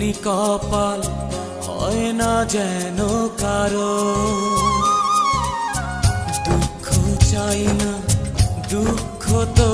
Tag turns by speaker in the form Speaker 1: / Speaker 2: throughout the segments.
Speaker 1: কপাল হয় না যেন কারও। দুঃখ চাই না দুঃখ তবু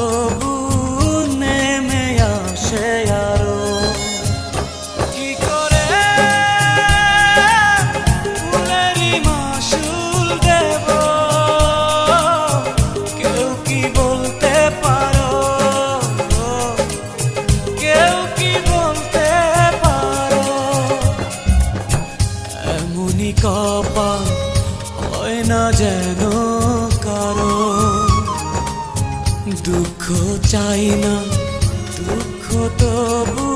Speaker 1: কপাল হয় না যেন কারও। দুঃখ চাই না দুঃখ তবু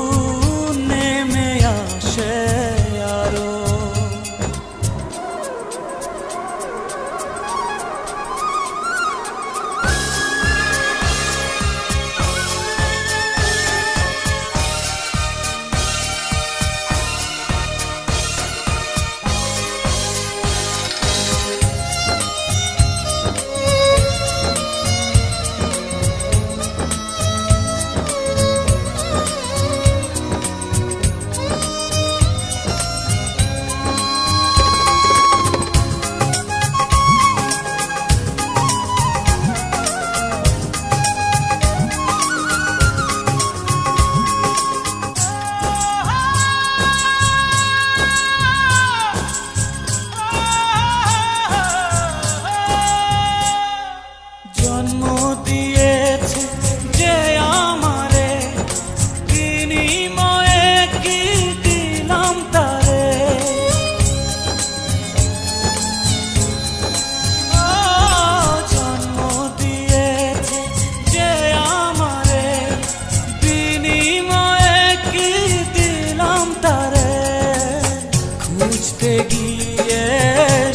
Speaker 1: খুঁজতে গিয়ে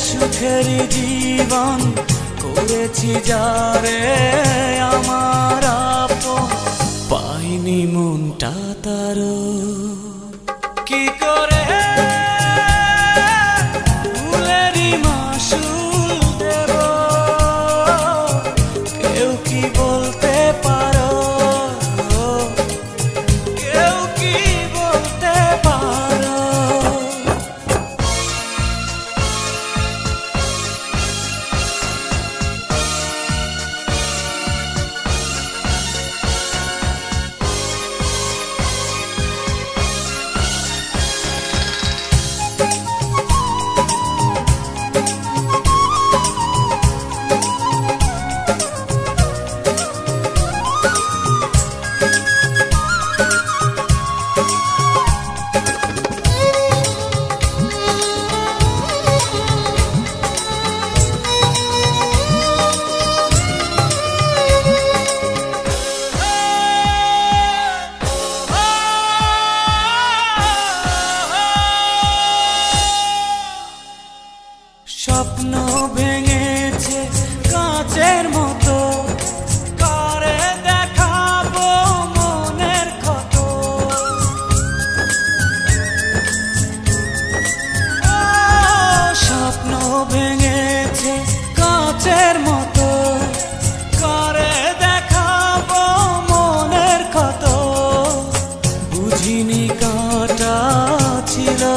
Speaker 1: সুখের জীবন করেছি যারে আমার পাইনি মনটা তার কি করে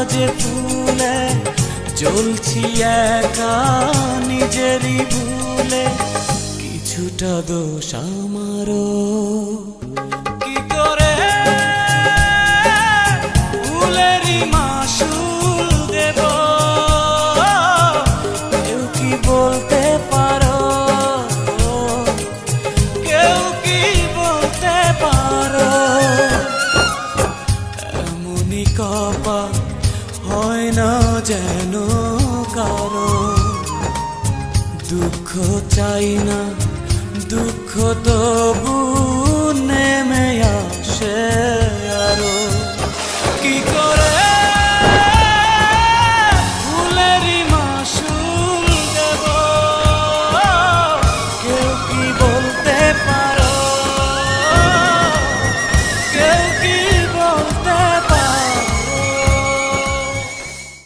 Speaker 1: যে ফুলে জ্বলছি একা নিজেরই ভুলে কিছুটা দোষ আমারও। যেন কারও দুঃখ চাই না দুঃখ তবু